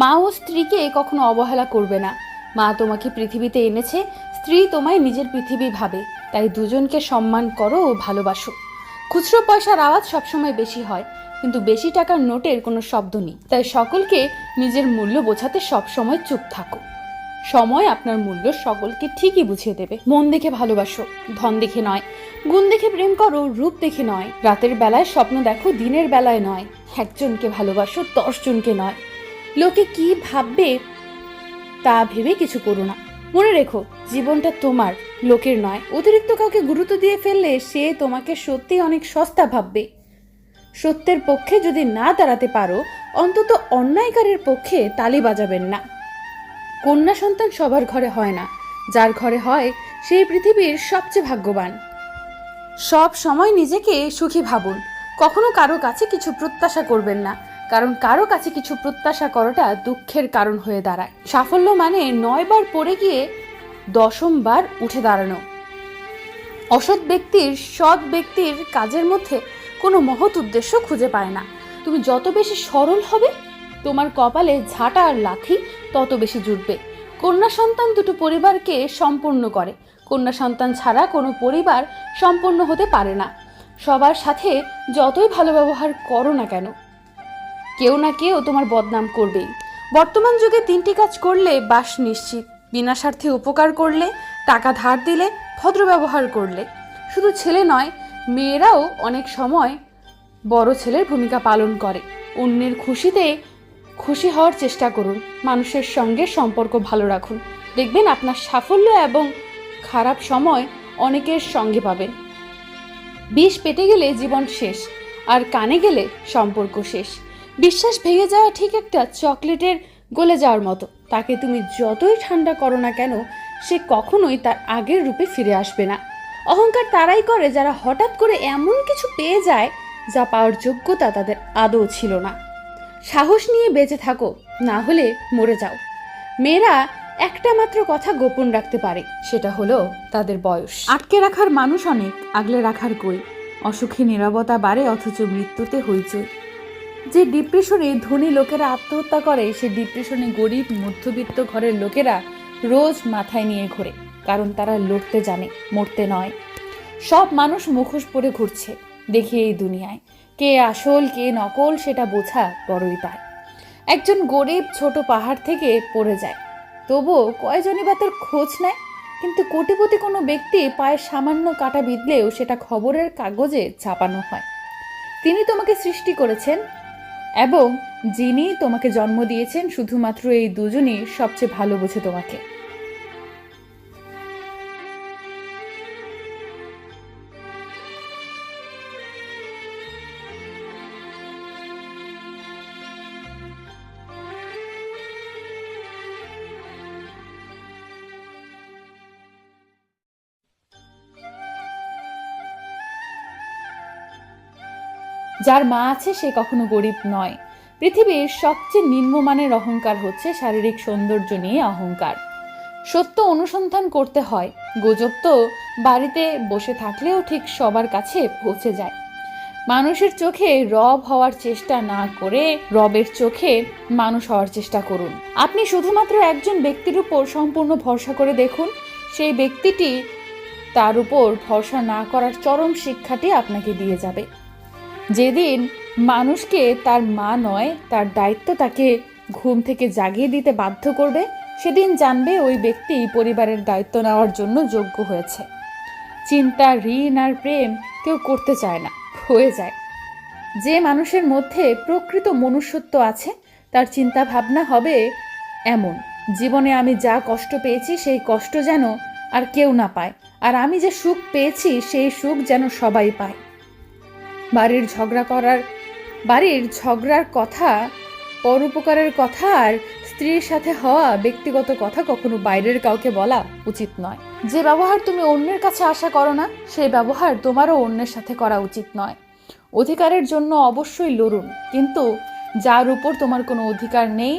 মা ও স্ত্রীকে কখনো অবহেলা করবে না। মা তোমাকে পৃথিবীতে এনেছে, স্ত্রী তোমায় নিজের পৃথিবী ভাবে। তাই দুজনকে সম্মান করো ও ভালোবাসো। খুচরো পয়সার আওয়াজ সবসময় বেশি হয়, কিন্তু বেশি টাকার নোটের কোনো শব্দ নেই। তাই সকলকে নিজের মূল্য বোঝাতে সবসময় চুপ থাকো। সময় আপনার মূল্য সকলকে ঠিকই বুঝিয়ে দেবে। মন দেখে ভালোবাসো, ধন দেখে নয়। গুণ দেখে প্রেম করো, রূপ দেখে নয়। রাতের বেলায় স্বপ্ন দেখো, দিনের বেলায় নয়। একজনকে ভালোবাসো, দশজনকে নয়। লোকে কি ভাববে তা ভেবে কিছু করো না। মনে রেখো, জীবনটা তোমার, লোকের নয়। অতিরিক্ত কাউকে গুরুত্ব দিয়ে ফেললে সে তোমাকে সত্যি অনেক সস্তা ভাববে। সত্যের পক্ষে যদি না দাঁড়াতে পারো, অন্তত অন্যায়কারের পক্ষে তালি বাজাবেন না। কন্যা সন্তান সবার ঘরে হয় না। যার ঘরে হয়, সেই পৃথিবীর সবচেয়ে ভাগ্যবান। সব সময় নিজেকে সুখী ভাবুন। কখনো কারও কাছে কিছু প্রত্যাশা করবেন না। কারণ কারও কাছে কিছু প্রত্যাশা করাটা দুঃখের কারণ হয়ে দাঁড়ায়। সাফল্য মানে নয়বার পড়ে গিয়ে দশমবার উঠে দাঁড়ানো। অসৎ ব্যক্তির সৎ ব্যক্তির কাজের মধ্যে কোনো মহৎ উদ্দেশ্য খুঁজে পায় না। তুমি যত বেশি সরল হবে, তোমার কপালে ঝাঁটা আর লাথি তত বেশি জুটবে। কন্যা সন্তান দুটো পরিবারকে সম্পূর্ণ করে। কন্যা সন্তান ছাড়া কোনো পরিবার সম্পূর্ণ হতে পারে না। সবার সাথে যতই ভালো ব্যবহার করো না কেন কেউ না কেউ তোমার বদনাম করবেই। বর্তমান যুগে তিনটি কাজ করলে বাস নিশ্চিত। বিনা স্বার্থে উপকার করলে, টাকা ধার দিলে, ভদ্র ব্যবহার করলে। শুধু ছেলে নয়, মেয়েরাও অনেক সময় বড় ছেলের ভূমিকা পালন করে। অন্যের খুশিতে খুশি হওয়ার চেষ্টা করুন। মানুষের সঙ্গে সম্পর্ক ভালো রাখুন। দেখবেন আপনার সাফল্য এবং খারাপ সময় অনেকের সঙ্গে পাবেন। বিষ পেটে গেলে জীবন শেষ, আর কানে গেলে সম্পর্ক শেষ। বিশ্বাস ভেঙে যাওয়া ঠিক একটা চকলেটের গলে যাওয়ার মতো। তাকে তুমি যতই ঠান্ডা করো না কেন, সে কখনোই তার আগের রূপে ফিরে আসবে না। অহংকার তারাই করে যারা হঠাৎ করে এমন কিছু পেয়ে যায়, যা পাওয়ার যোগ্যতা তাদের আদৌ ছিল না। সাহস নিয়ে বেঁচে থাকো, না হলে মরে যাও। মেয়েরা একটা মাত্র কথা গোপন রাখতে পারে, সেটা হলো তাদের বয়স। আটকে রাখার মানুষ অনেক, আগলে রাখার কই? অসুখী নিরবতা বাড়ে, অথচ মৃত্যুতে হইচই। যে ডিপ্রেশনে ধনী লোকেরা আত্মহত্যা করে, সে ডিপ্রেশনে গরিব, মধ্যবিত্ত ঘরের লোকেরা রোজ মাথায় নিয়ে ঘোরে, কারণ তারা লড়তে জানে, মরতে নয়। সব মানুষ মুখোশ পরে ঘুরছে, দেখি এই দুনিয়ায়। কে আসল, কে নকল, সেটা বোঝা বড়ই তাই একজন গরিব ছোট পাহাড় থেকে পড়ে যায়। তবুও কয়জনই বা তোর খোঁজ নেয়? কিন্তু কোটিপতি কোনো ব্যক্তি পায়ে সামান্য কাটা বিঁধলেও সেটা খবরের কাগজে ছাপানো হয়। তিনি তোমাকে সৃষ্টি করেছেন এবং যিনি তোমাকে জন্ম দিয়েছেন শুধুমাত্র এই দুজনই সবচেয়ে ভালো বোঝে তোমাকে। যার মা আছে সে কখনো গরিব নয়। পৃথিবীর সবচেয়ে নিম্নমানের অহংকার হচ্ছে শারীরিক সৌন্দর্য নিয়ে অহংকার। সত্য অনুসন্ধান করতে হয়, গুজব তো বাড়িতে বসে থাকলেও ঠিক সবার কাছে পৌঁছে যায়। মানুষের চোখে রব হওয়ার চেষ্টা না করে রবের চোখে মানুষ হওয়ার চেষ্টা করুন। আপনি শুধুমাত্র একজন ব্যক্তির উপর সম্পূর্ণ ভরসা করে দেখুন, সেই ব্যক্তিটি তার উপর ভরসা না করার চরম শিক্ষাটি আপনাকে দিয়ে যাবে। যেদিন মানুষকে তার মা নয়, তার দায়িত্ব তাকে ঘুম থেকে জাগিয়ে দিতে বাধ্য করবে, সেদিন জানবে ওই ব্যক্তি পরিবারের দায়িত্ব নেওয়ার জন্য যোগ্য হয়েছে। চিন্তা, ঋণ আর প্রেম কেউ করতে চায় না, হয়ে যায়। যে মানুষের মধ্যে প্রকৃত মনুষ্যত্ব আছে, তার চিন্তা ভাবনা হবে এমন, জীবনে আমি যা কষ্ট পেয়েছি, সেই কষ্ট যেন আর কেউ না পায়, আর আমি যে সুখ পেয়েছি, সেই সুখ যেন সবাই পায়। বাড়ির ঝগড়া করার, বাড়ির ঝগড়ার কথা, পরোপকারের কথা আর স্ত্রীর সাথে হওয়া ব্যক্তিগত কথা কখনো বাইরের কাউকে বলা উচিত নয়। যে ব্যবহার তুমি অন্যের কাছে আশা করো না, সেই ব্যবহার তোমারও অন্যের সাথে করা উচিত নয়। অধিকারের জন্য অবশ্যই লড়ুন, কিন্তু যার উপর তোমার কোনো অধিকার নেই,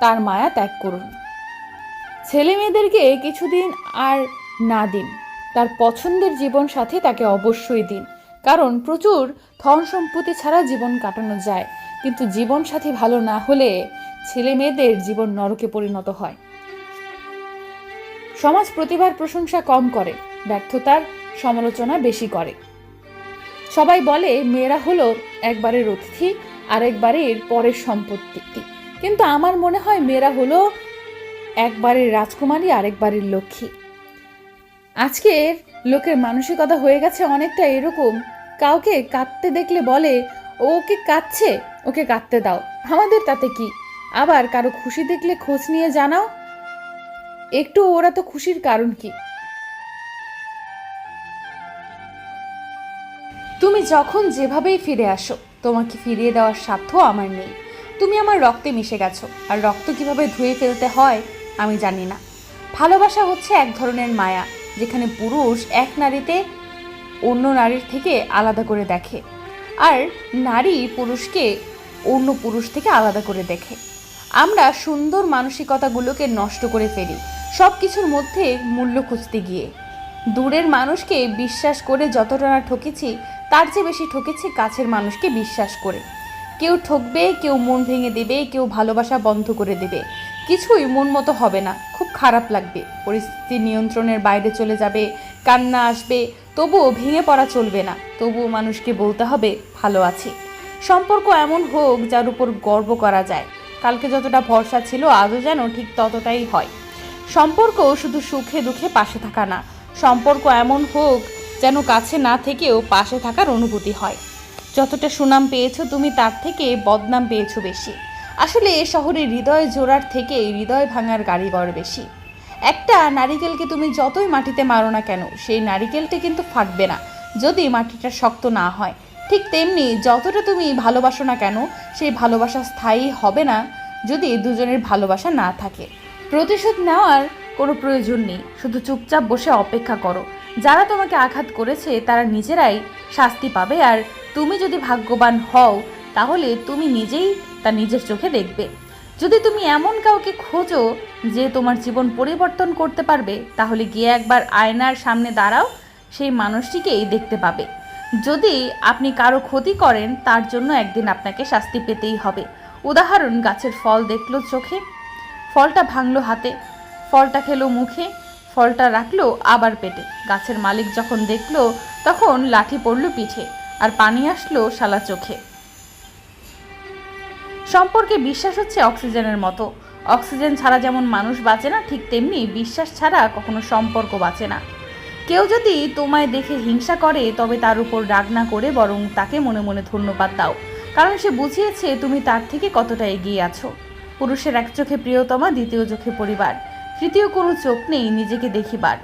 তার মায়া ত্যাগ করুন। ছেলে মেয়েদেরকে কিছুদিন আর না দিন, তার পছন্দের জীবন সাথে তাকে অবশ্যই দিন। কারণ প্রচুর ধন সম্পত্তি ছাড়া জীবন কাটানো যায়। কিন্তু জীবন সাথী ভালো না হলে ছেলে মেয়েদের জীবন নরকে পরিণত হয়। সমাজ প্রতিভার প্রশংসা কম করে, ব্যর্থতার সমালোচনা বেশি করে। সবাই বলে, মেয়েরা হলো একবারের অতিথি, আরেকবারের পরের সম্পত্তি। কিন্তু আমার মনে হয়, মেয়েরা হলো একবারের রাজকুমারী, আরেকবারের লক্ষ্মী। আজকের লোকের মানসিকতা হয়ে গেছে অনেকটা এরকম কাউকে কাঁদতে দেখলে বলে, "ও ওকে কাঁদছে, ওকে কাঁদতে দাও। আমাদের তাতে কি? আবার কারও খুশি দেখলে খোঁজ নিয়ে জানাও। একটু ওরা তো খুশির কারণ কি? তুমি যখন যেভাবেই ফিরে আসো, তোমাকে ফিরিয়ে দেওয়ার সাধ্য আমার নেই। তুমি আমার রক্তে মিশে গেছো, আর রক্ত কীভাবে ধুয়ে ফেলতে হয়, আমি জানি না। ভালোবাসা হচ্ছে এক ধরনের মায়া, যেখানে পুরুষ এক নারীতে অন্য নারীর থেকে আলাদা করে দেখে। আর নারী পুরুষকে অন্য পুরুষ থেকে আলাদা করে দেখে। আমরা সুন্দর মানসিকতাগুলোকে নষ্ট করে ফেলি সব কিছুর মধ্যে মূল্য খুঁজতে গিয়ে। দূরের মানুষকে বিশ্বাস করে যতটা না ঠকেছি, তার চেয়ে বেশি ঠকেছি কাছের মানুষকে বিশ্বাস করে। কেউ ঠকবে, কেউ মন ভেঙে দেবে, কেউ ভালোবাসা বন্ধ করে দেবে। কিছুই মন মতো হবে না, খুব খারাপ লাগবে। পরিস্থিতি নিয়ন্ত্রণের বাইরে চলে যাবে, কান্না আসবে তবুও ভেঙে পড়া চলবে না। তবুও মানুষকে বলতে হবে, ভালো আছি। সম্পর্ক এমন হোক যার উপর গর্ব করা যায়। কালকে যতটা ভরসা ছিল, আজও যেন ঠিক ততটাই হয়। সম্পর্ক শুধু সুখে দুঃখে পাশে থাকা না। সম্পর্ক এমন হোক যেন কাছে না থেকেও পাশে থাকার অনুভূতি হয়। যতটা সুনাম পেয়েছ তুমি, তার থেকে বদনাম পেয়েছ বেশি। আসলে এ শহরে হৃদয় জোড়ার থেকে হৃদয় ভাঙার গাড়িঘর বেশি। একটা নারিকেলকে তুমি যতই মাটিতে মারো না কেন, সেই নারিকেলটি কিন্তু ফাটবে না, যদি মাটিটা শক্ত না হয়। ঠিক তেমনি যতটা তুমি ভালোবাসো না কেন, সেই ভালোবাসা স্থায়ী হবে না, যদি দুজনের ভালোবাসা না থাকে। প্রতিশোধ নেওয়ার কোনো প্রয়োজন নেই, শুধু চুপচাপ বসে অপেক্ষা করো। যারা তোমাকে আঘাত করেছে, তারা নিজেরাই শাস্তি পাবে, আর তুমি যদি ভাগ্যবান হও, তাহলে তুমি নিজেই তা নিজের চোখে দেখবে। যদি তুমি এমন কাউকে খোঁজো যে তোমার জীবন পরিবর্তন করতে পারবে, তাহলে গিয়ে একবার আয়নার সামনে দাঁড়াও, সেই মানুষটিকেই দেখতে পাবে। যদি আপনি কারও ক্ষতি করেন, তার জন্য একদিন আপনাকে শাস্তি পেতেই হবে। উদাহরণ, গাছের ফল দেখল চোখে, ফলটা ভাঙলো হাতে, ফলটা খেলো মুখে, ফলটা রাখল আবার পেটে। গাছের মালিক যখন দেখল, তখন লাঠি পড়ল পিঠে, আর পানি আসলো শালা চোখে। সম্পর্কে বিশ্বাস হচ্ছে অক্সিজেনের মতো। অক্সিজেন ছাড়া যেমন মানুষ বাঁচে না, ঠিক তেমনি বিশ্বাস ছাড়া কখনো সম্পর্ক বাঁচে না। কেউ যদি তোমায় দেখে হিংসা করে, তবে তার উপর রাগ না করে বরং তাকে মনে মনে ধন্যবাদ দাও। কারণ সে বুঝিয়েছে তুমি তার থেকে কতটা এগিয়ে আছো। পুরুষের এক চোখে প্রিয়তমা, দ্বিতীয় চোখে পরিবার। তৃতীয় কোনো চোখ নেই, নিজেকে দেখিবার।